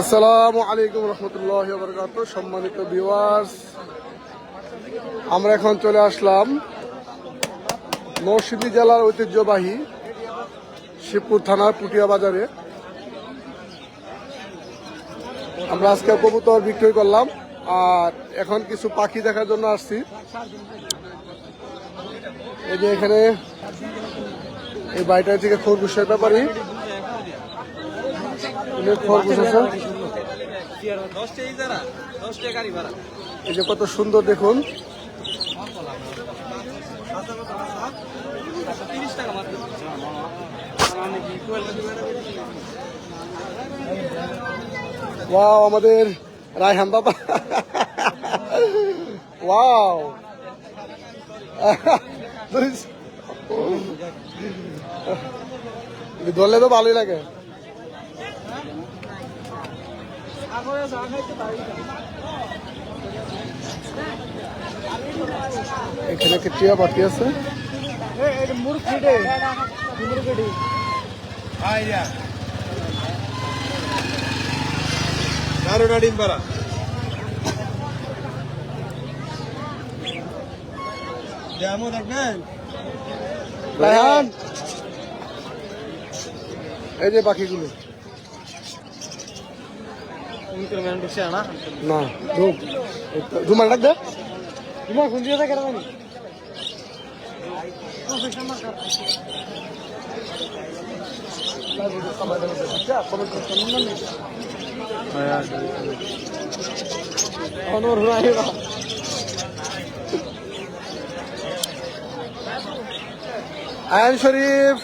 আসসালামু আলাইকুম রহমতুল্লাহ বরকাত সম্মানিত ভিউয়ার্স, আমরা এখন চলে আসলাম নরসিংদী জেলার ঐতিহ্যবাহী শিবপুর থানার পুটিয়া বাজারে। আমরা আজকে কবুতর বিক্রয় করলাম আর এখন কিছু পাখি দেখার জন্য আসছি। এই যে এখানে এই বাড়িটা থেকে খরগোশের ব্যাপারে খরগোশ আছে দশটা ইজারা দশটা গাড়ি ভাড়া এই যে কত সুন্দর দেখুন। ওয়াও আমাদের রায়হান বাবা। ওয়াও। ধরলে তো ভালোই লাগে। এখানে কি টিয়া বাকি আছে? দারুণ ডিম ভাড়া ড্যামও রায়হান এই যে পাখিগুলো। না ধুম। ধুমার ডাক দে। ধুমার খুঁজি আছে কেন অনর হুরাইবা আয়ন শরীফ।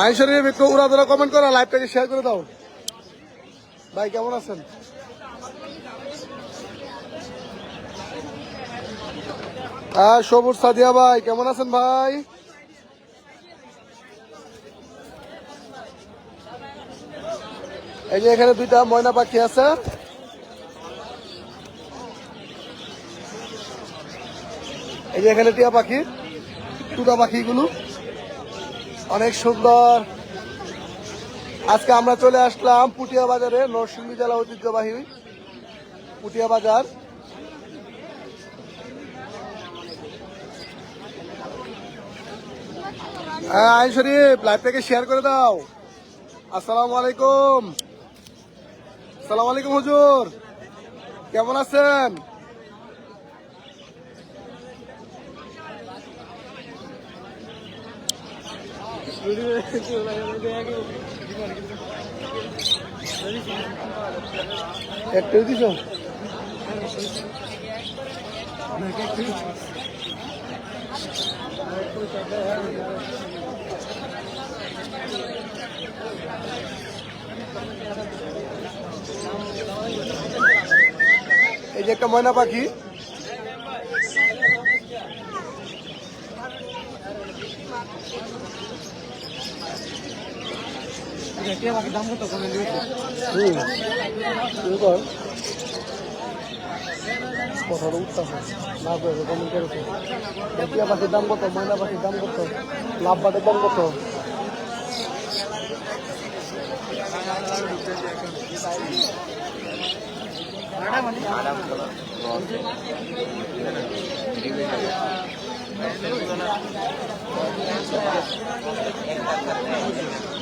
আয়ন শরীফ একটু উড়া ধরা কমেন্ট করো লাইভটাকে শেয়ার করে দাও। ভাই, কেমন আছেন? হ্যাঁ সবুজ সাদিয়া ভাই, কেমন আছেন ভাই? এই যে এখানে দুইটা ময়না পাখি আছে। এই যে এখানে টিয়া পাখি, টুটা পাখিগুলো অনেক সুন্দর। আজকে আমরা চলে আসলাম পুটিয়া বাজারে, নরসিংদী জেলা ঐতিহ্যবাহী পুটিয়া বাজার। হ্যাঁ আইন শরীফ লাইভটাকে শেয়ার করে দাও। আসসালামু আলাইকুম। আসসালামু আলাইকুম হুজুর। কেমন আছেন? একটা দিছ? এই যে একটা ময়না পাখি হুম তুমি কর কথাটা উঠতেছে না করে কমেন্ট করেছে টিয়া পাখির দাম কত ময়না পাখির দাম কত লাভ বাটের দাম কত পাখির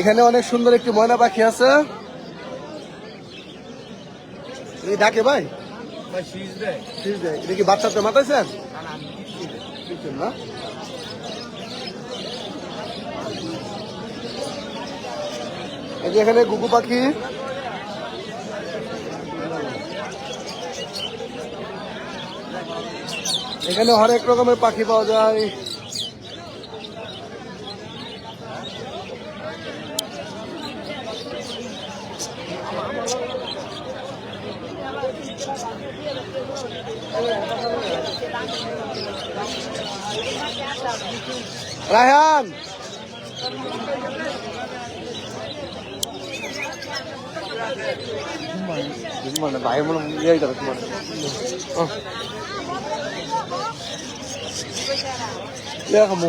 এখানে অনেক সুন্দর একটি ময়না পাখি আছে। এই ডাকে ভাই? এটা কি বাচ্চাতে মাতাইছেন দিচ্ছেন না। এই যে এখানে গুগু পাখি। এখানে হরেক রকমের পাখি পাওয়া যায়। রায়হান। মানে ভাই মনে ইয়ে করে তোমার। দেখামু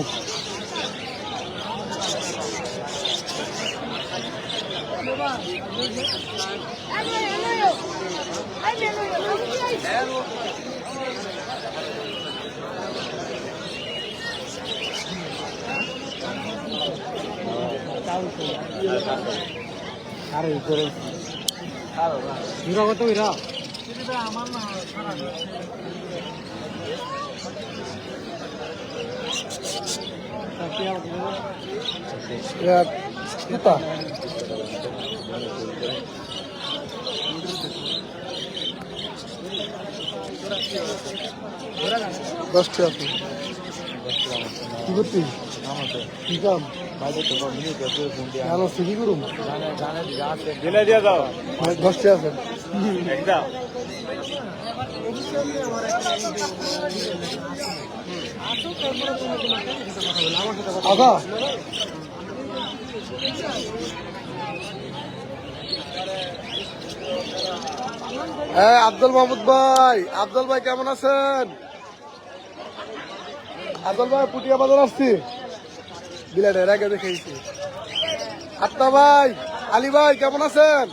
আরে হিরো কত হিরো জুতা দশ টাকা কি করছিস কি কাম? হ্যাঁ আব্দুল মাহমুদ ভাই আব্দুল ভাই কেমন আছেন? আব্দুল ভাই পুটিয়া বাজার আসছি। বিলাটের আগে দেখেছি আত্মা ভাই, আলী ভাই, কেমন আছেন?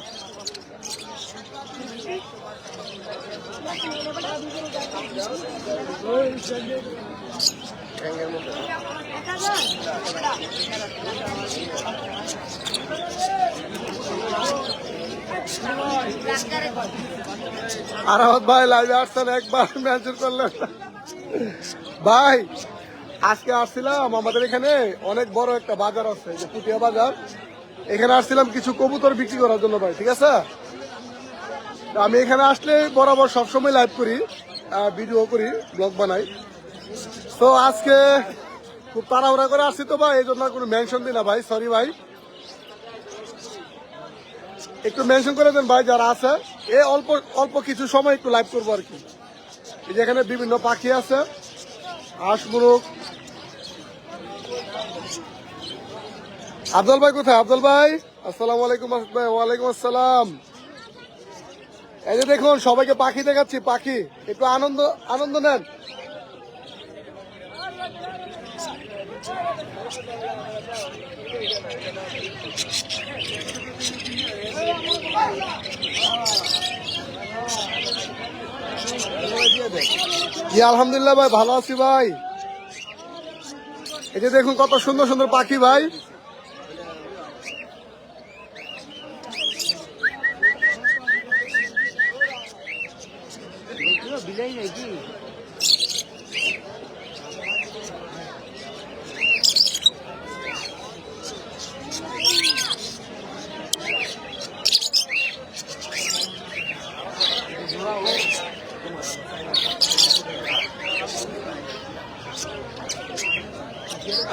আরামত ভাই লাইভে আসছেন, একবার মেনশন করলেন ভাই আজকে আসছিলাম আমাদের এখানে অনেক বড় একটা বাজার আছে যে পুটিয়া বাজার। এখানে আসছিলাম কিছু কবুতর বিক্রি করার জন্য ভাই, ঠিক আছে? আমি এখানে আসলে বরাবর সবসময় লাইভ করি ভিডিও করি ব্লগ বানাই। তো আজকে খুব তাড়াহুড়া করে আসছি তো ভাই এই জন্য কোনো মেনশন দিই না ভাই সরি ভাই। একটু মেনশন করে দেন ভাই, যারা আছে। এ অল্প অল্প কিছু সময় একটু লাইভ করব আর কি। এই যে এখানে বিভিন্ন পাখি আছে, হাঁস, মুরগ আফজল ভাই কোথায়? আফজল ভাই? আসসালামু আলাইকুম ভাই, ওয়ালাইকুম আসসালাম। এই যে দেখুন, সবাইকে পাখি দেখাচ্ছি, পাখি। একটু আনন্দ আনন্দ নেন। জি, আলহামদুলিল্লাহ ভাই, ভালো আছি ভাই। এই যে দেখুন, কত সুন্দর সুন্দর পাখি ভাই। বিলাই নাকি?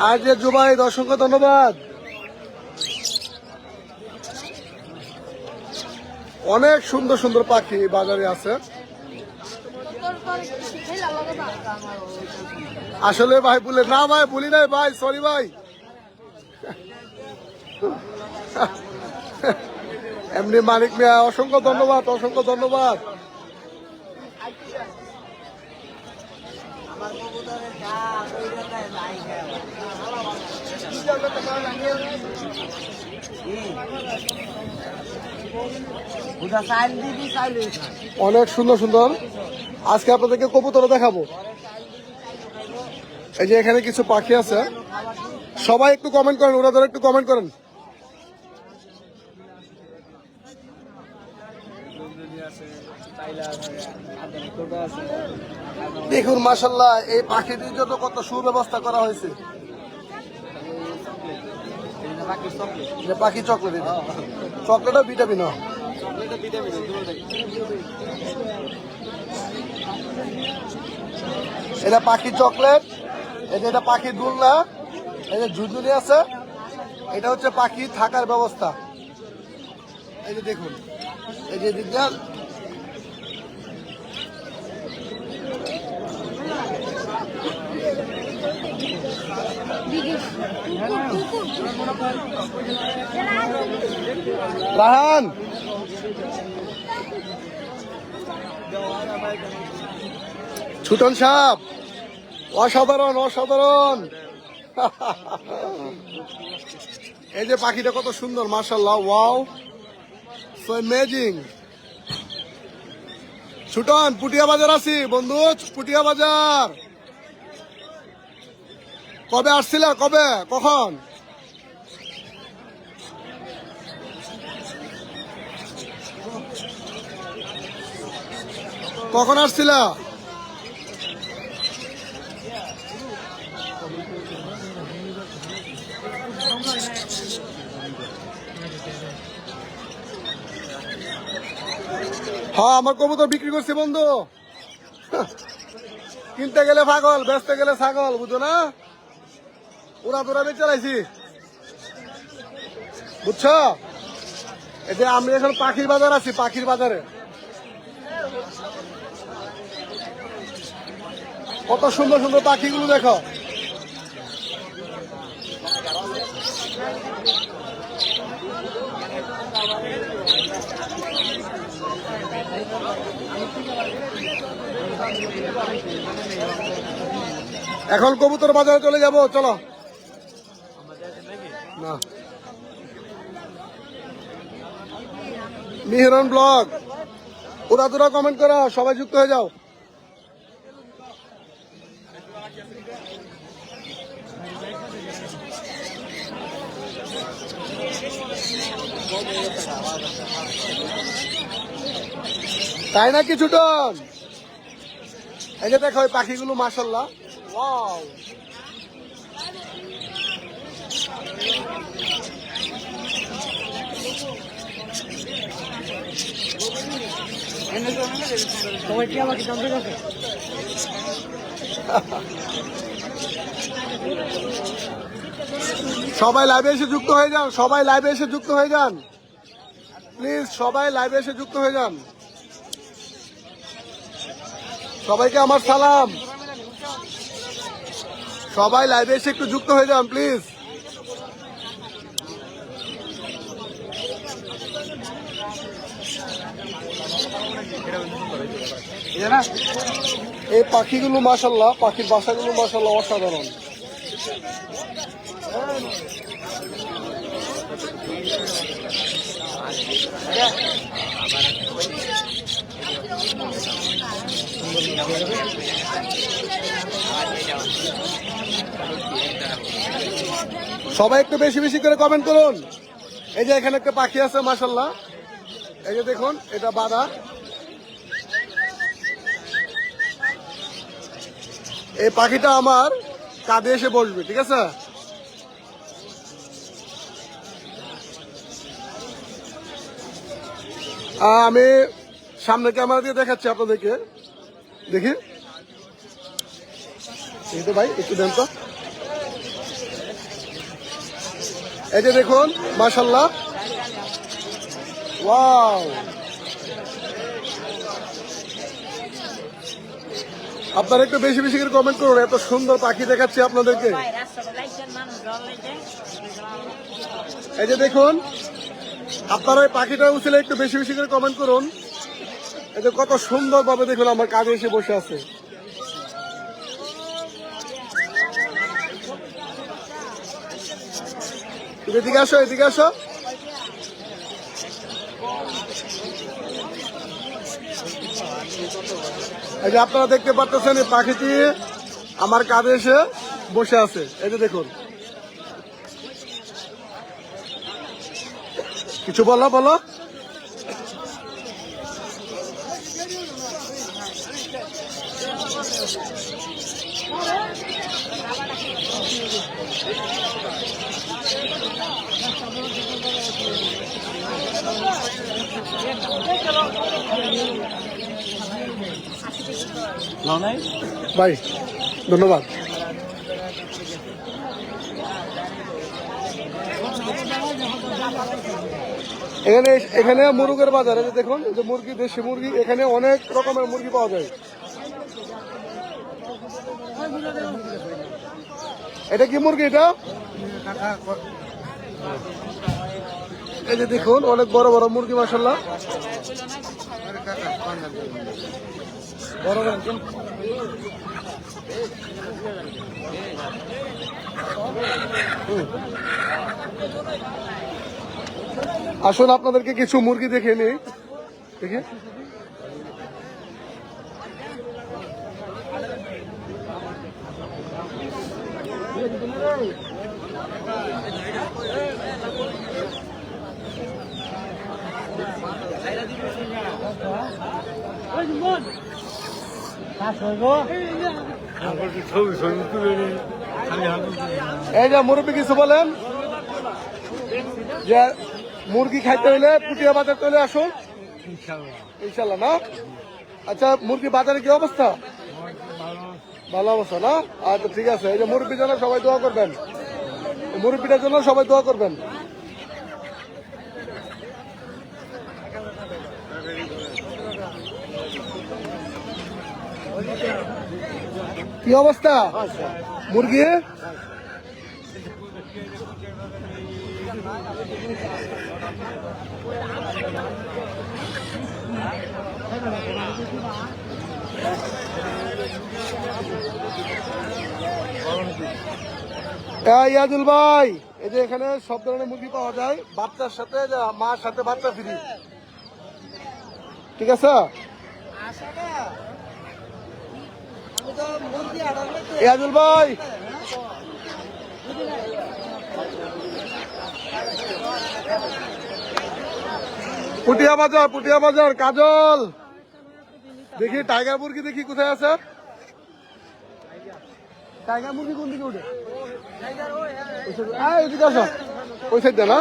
আর যে জুবাই অসংখ্য ধন্যবাদ। অনেক সুন্দর সুন্দর পাখি বাজারে আছে। আসলে ভাই বলে না ভাই বলি নাই ভাই সরি ভাই। এমনি মানিক মিয়া অসংখ্য ধন্যবাদ অসংখ্য ধন্যবাদ। অনেক সুন্দর সুন্দর। আজকে আপনাদেরকে কবুতর দেখাবো। এই যে এখানে কিছু পাখি আছে। সবাই একটু কমেন্ট করেন, ওরা ধরে একটু কমেন্ট করেন। দেখুন মাসাল্লাহ এই পাখিটির জন্য কত সুব্যবস্থা করা হয়েছে। পাখি চকলেট এটা। চকলেটও ভিটামিন এটা পাখি চকলেট এই যে এটা পাখি দুলনা, এই যে ঝুঝুনি আছে, এটা হচ্ছে পাখি থাকার ব্যবস্থা। এই যে দেখুন, এই যে রাহান! ছুটন সাপ অসাধারণ অসাধারণ। এই যে পাখিটা কত সুন্দর মার্শাল্লাহ ওয়াও। সো অ্যামেজিং ছুটন পুটিয়া বাজার আছি, বন্ধু, পুটিয়া বাজার। কবে আসছিল, কবে, কখন? কখন আসছিল? হ্যাঁ আমার কবুতর বিক্রি করছি, বন্ধু। কিনতে গেলে পাগল, বেচতে গেলে ছাগল, বুঝো না? উড়া দুরা বেচে চালাইছি বুঝছ? এই যে আমি এখন পাখির বাজার আছি, পাখির বাজারে। কত সুন্দর সুন্দর পাখিগুলো দেখো। এখন কবুতর বাজারে চলে যাব, চলো। না। মিহরন ব্লগ। ওরা তোরা কমেন্ট করো, সবাই যুক্ত হয়ে যাও। তাই না ছুটন? এই যে দেখো ওই পাখিগুলো মাসাল্লাহ ওয়াও সবাই কি আমাকে জানতে সবাই লাইভে এসে যুক্ত হয়ে যান সবাই লাইভে এসে যুক্ত হয়ে যান। প্লিজ সবাই লাইভে এসে যুক্ত হয়ে যান। সবাইকে আমার সালাম। সবাই লাইভে এসে একটু যুক্ত হয়ে যান প্লিজ এই পাখিগুলো মাসাল্লাহ পাখির বাসাগুলো মাসাল্লাহ অসাধারণ। সবাই একটু বেশি বেশি করে কমেন্ট করুন। এই যে এখানে একটা পাখি আছে মাসাল্লাহ এই যে দেখুন, এটা বাধা এই পাখিটা আমার কাঁধে এসে বসবে, ঠিক আছে? আমি সামনে ক্যামেরা দিয়ে দেখাচ্ছি আপনাদেরকে। দেখি। এই তো ভাই, একটু দেন তো। এই যে দেখুন মাশাল্লাহ ওয়াও। আপনারা একটু বেশি বেশি করে কমেন্ট করুন, এত সুন্দর পাখি দেখাচ্ছি আপনাদেরকে। এই যে দেখুন, আপনারা পাখিটা উঠলে একটু বেশি বেশি করে কমেন্ট করুন। যে কত সুন্দর ভাবে দেখুন আমার কাজে এসে বসে আছে। এদিকে আসো এদিকে আসো। এই যে আপনারা দেখতে পাচ্ছেন এই পাখিটি আমার কাঁধে এসে বসে আছে। এই যে দেখুন। কিছু বলো বলো। ভাই, ধন্যবাদ। এখানে এখানে মুরগের যে দেখুন যে মুরগি, দেশি মুরগি, এখানে অনেক রকমের মুরগি পাওয়া যায়। এটা কি মুরগি এটা? এই যে দেখুন, অনেক বড় বড় মুরগি মাসাল্লাহ বড় আসুন, আপনাদেরকে কিছু মুরগি দেখে নিই। দেখে। এই যে মুরব্বী কিছু বলেন। যে মুরগি খাইতে হইলে পুটিয়া বাজার চলে আসুন। ইনশাল্লাহ। না? আচ্ছা মুরগি বাজারে কি অবস্থা? ভালো অবস্থা, না? আচ্ছা ঠিক আছে। এই যে মুরব্বির জন্য সবাই দোয়া করবেন। মুরব্বিটার জন্য সবাই দোয়া করবেন। কি অবস্থা? মুরগি? ইয়াদুল ভাই, এই যে এখানে সব ধরনের মুরগি পাওয়া যায়, বাচ্চার সাথে মার সাথে বাচ্চা ফ্রি ঠিক আছে? ইয়াদুল ভাই। পুটিয়া বাজার পুটিয়া বাজার, কাজল। দেখি টাইগার মুরগি দেখি কোথায় আছে টাইগার মুরগি কোন দিকে উঠে? ওই side- আয়, এদিকে আসো। ওই সাইড না?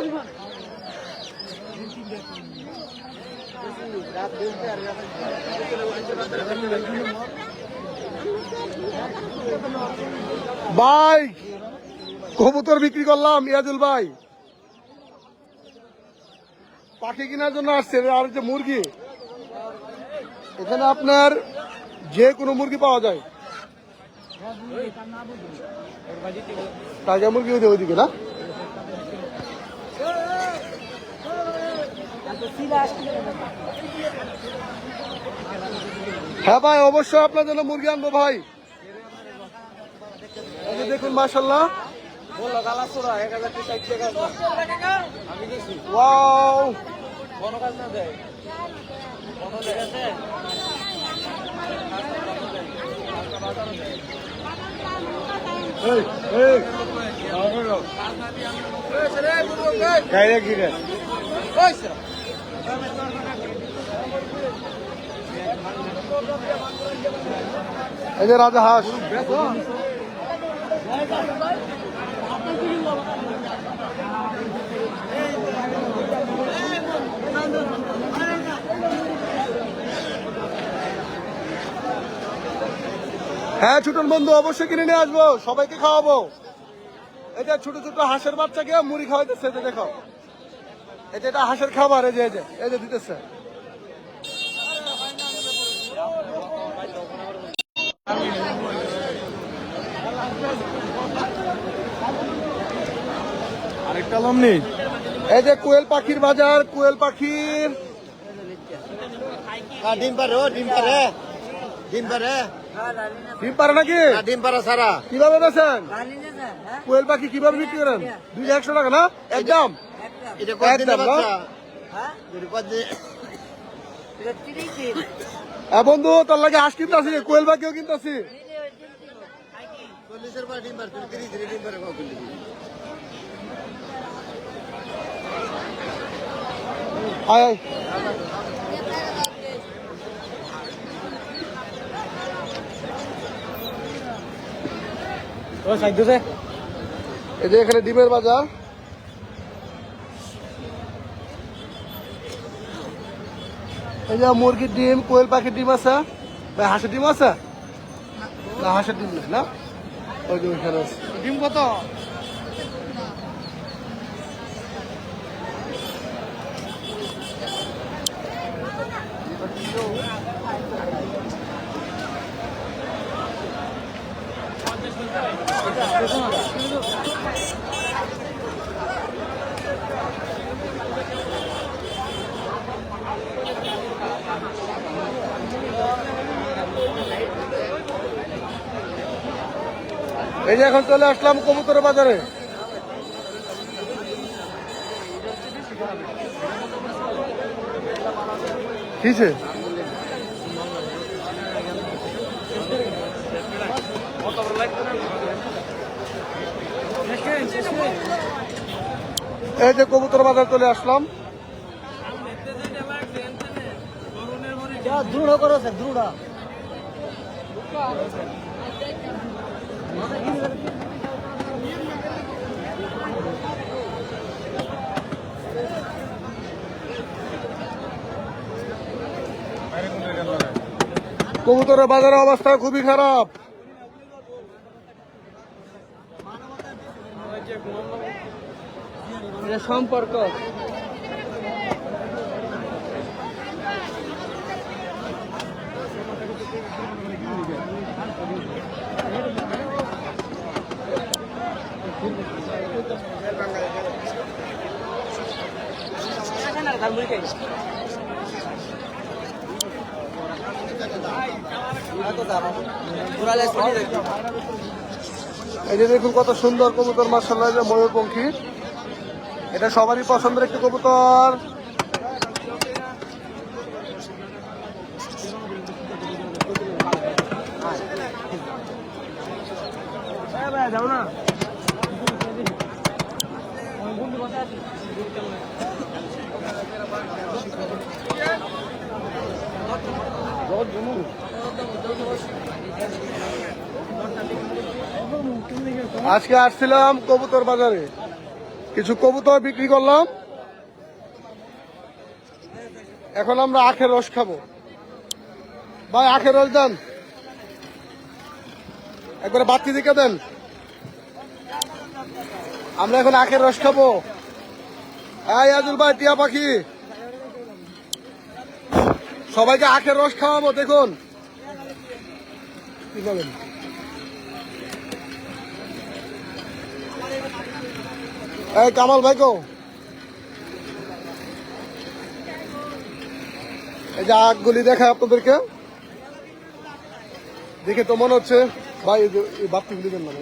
ভাই কবুতর বিক্রি করলাম ইয়াজুল ভাই। পাখি কেনার জন্য আসছে আর যে মুরগি। এখানে আপনার যে কোনো মুরগি পাওয়া যায়। টাইগার মুরগি ওইদিকে ওইদিকে, না? হ্যাঁ ভাই, অবশ্যই আপনার জন্য মুরগি আনব ভাই। দেখুন মাসাল্লাহ ওয়াও। কোনো কাজ না দেয় এই যে রাজা হাঁস হ্যাঁ ছুটন বন্ধু, অবশ্যই কিনে নিয়ে আসব। সবাইকে খাওয়াবো। এটা ছোট ছোট হাঁসের বাচ্চাকে মুড়ি খাওয়াইতেছে যে দেখো। এটা এটা হাঁসের খাবার, এই যে এই যে এই যে দিতেছে। আরেকটা লম এই যে কোয়েল পাখির বাজার, কোয়েল পাখির ডিম পারে ডিম পারে ডিম পারে ডিম পারে নাকি? ডিম পারে সারা। কীভাবে বেছেন কোয়েল পাখি কীভাবে বিক্রি করেন? দুইশো একশো টাকা না? একদম। এটা একদম, হ্যাঁ? বন্ধু তোর লাগে হাঁস কিনতে আসি কোয়েল পাখিও কিনতে আসি। চল্লিশের পরে ডিম পারে তুমি তিরিশ দিনে ডিম পারে কখন দিবি আয় আয় ও সাইড দে এই যে এখানে ডিমের বাজার। এই যে মুরগির ডিম কোয়েল পাখির ডিম আছে। ভাই হাঁসের ডিম আছে? না হাঁসের ডিম নেই না? ওই যে ওইখানে আছে। ডিম কত? এই যে এখন চলে আসলাম কবুতরের বাজারে। কিছে এই যে কবুতর বাজার চলে আসলাম। দৃঢ় করো স্যার দৃঢ়। কবুতরের বাজারের অবস্থা খুবই খারাপ। সম্পর্ক। এই যে দেখুন কত সুন্দর কবুতর মার্শাল্লাহ ময়ূরপঙ্খী এটা সবারই পছন্দের একটি কবুতর। যাও না। আজকে আসছিলাম কবুতর বাজারে। কিছু কবুতর বিক্রি করলাম। এখন আমরা আখের রস খাব। ভাই, আখের রস দেন। একবারে বাতি দিকে দেন। আমরা এখন আখের রস খাব। এই আজুল ভাই, টিয়া পাখি। সবাইকে আখের রস খাওয়াবো, দেখুন। কি বলেন? এই কামাল ভাই কো। এই যে আগগুলি দেখায় আপনাদেরকে। দেখে তো মনে হচ্ছে, ভাই বাপ্তি গুলি দেন না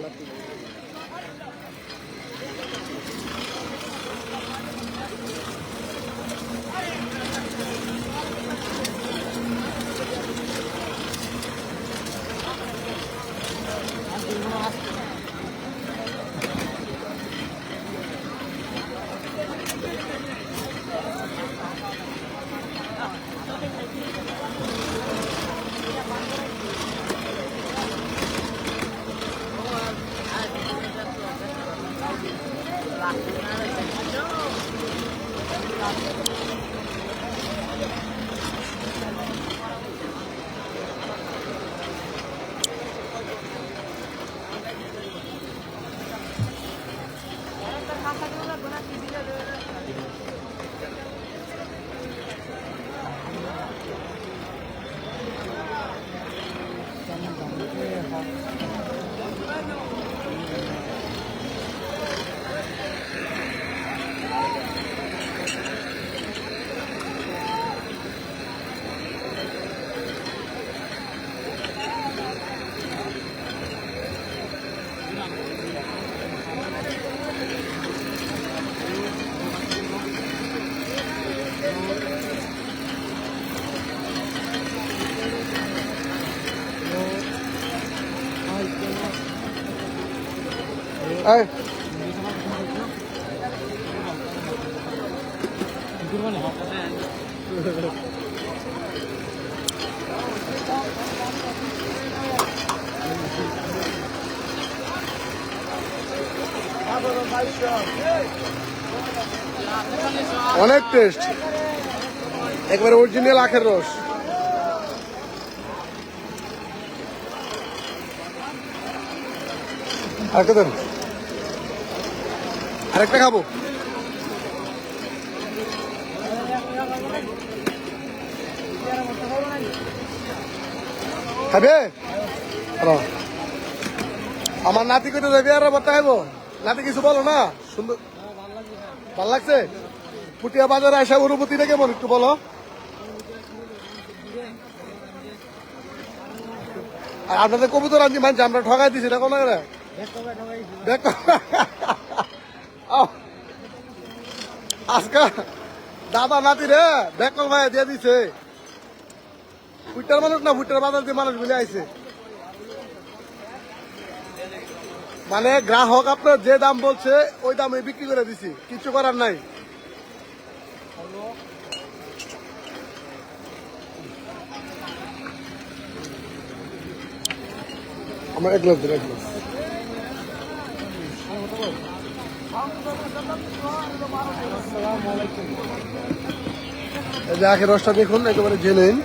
অনেক টেস্ট একবারে অরিজিনাল আখের রস। আরেকটা দেন আরেকটা খাব। খাবে। আমার নাতি কইতে যাবি আর বার্তা খাইবো নাতি কিছু বলো না? সুন্দর ভালো লাগছে? পুটিয়া বাজারে আসা অনুভূতিটা কেমন একটু বলো। আর আপনাদের কবুতর আনছি মানছি আমরা ঠগাই দিছি দেখো না দেখো আহ। আজকা দাদা নাতি রে, বেকল ভাই দিয়ে দিছে। ফুটার মানুষ না ফুটার বাজার দিয়ে মানুষ মিলে আইছে। মানে গ্রাহক আপনার যে দাম বলছে, ওই দামে বিক্রি করে দিছি, কিছু করার নাই। আমার এক গ্লাস এই যে আখের রসটা দেখুন একেবারে জেনুইন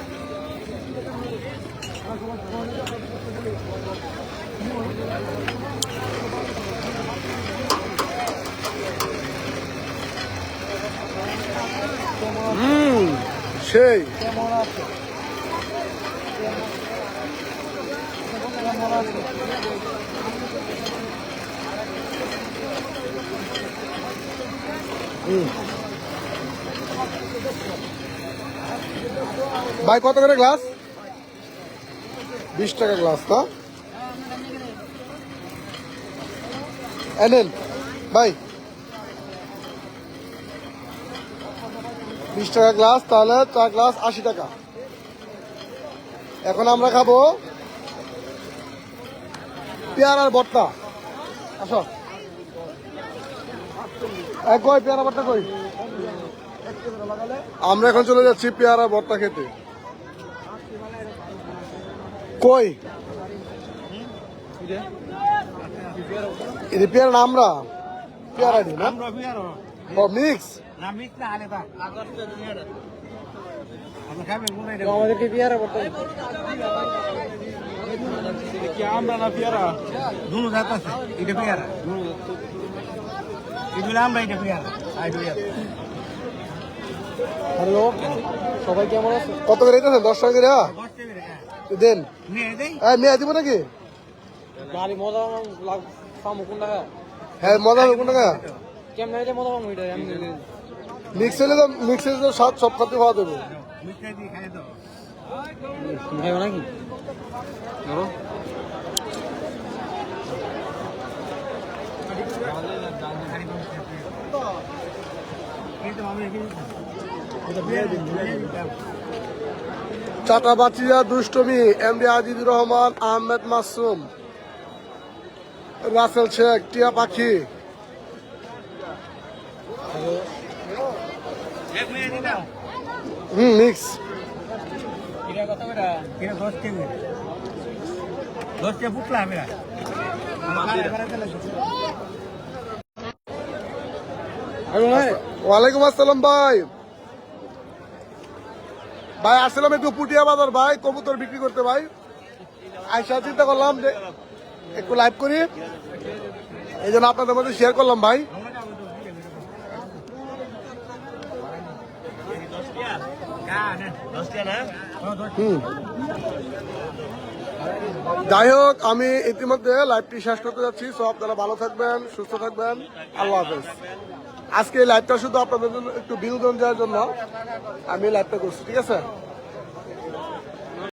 সেই হুম। ভাই, কত করে গ্লাস বিশ টাকা গ্লাস না? এনেন, ভাই। বিশ টাকা গ্লাস তাহলে চার গ্লাস আশি টাকা। এখন আমরা খাব পেয়ারার ভর্তা আসো। কই পেয়ারা ভর্তা কই আমরা এখন চলে যাচ্ছি পেয়ারা ভর্তা খেতে। কই? এটা পেয়ারা না আমরা? পেয়ারা দি না? মিক্স? আমাদেরকে পেয়ারা আমরা না পেয়ারা? দুনো জাত আছে এটা পেয়ারা। এগুলো আমরা এটা। হ্যালো সবাই কেমন আছে? কত করে দিতেছেন? দশ টাকা করে হ্যাঁ? দেন। নিয়ে হ্যাঁ মেয়ে দিব নাকি? গাড়ি মজা পামু কোন টাকা? হ্যাঁ মজা হবে কোন টাকা? কেমন এটা মজা পামু এটা মিক্স হলে তো মিক্স হলে তো সব সব খাতে খাওয়া দেবো মিষ্টি দিয়ে খাই দাও খাইব নাকি? ধরো কিন্তু আমি এখানে এটা পেয়ারা দিন চাটাবাচিয়া দুষ্টমি এমডি আজিজুর রহমান আহমেদ মাসুম রাসেল শেখ টিয়া পাখি মিক্স ওয়ালাইকুম আসসালাম ভাই। ভাই আসলাম একটু পুটিয়া বাজার ভাই, কবুতর বিক্রি করতে ভাই। আইসা চিন্তা করলাম যে একটু লাইভ করি। এই জন্য আপনাদের মধ্যে শেয়ার করলাম ভাই। যাই হোক, আমি ইতিমধ্যে লাইভটি শেষ করতে যাচ্ছি। সব আপনারা ভালো থাকবেন, সুস্থ থাকবেন। আল্লাহ হাফেজ। আজকে এই লাইভটা শুধু আপনাদের জন্য, একটু বিনোদন দেওয়ার জন্য আমি লাইভটা করছি, ঠিক আছে?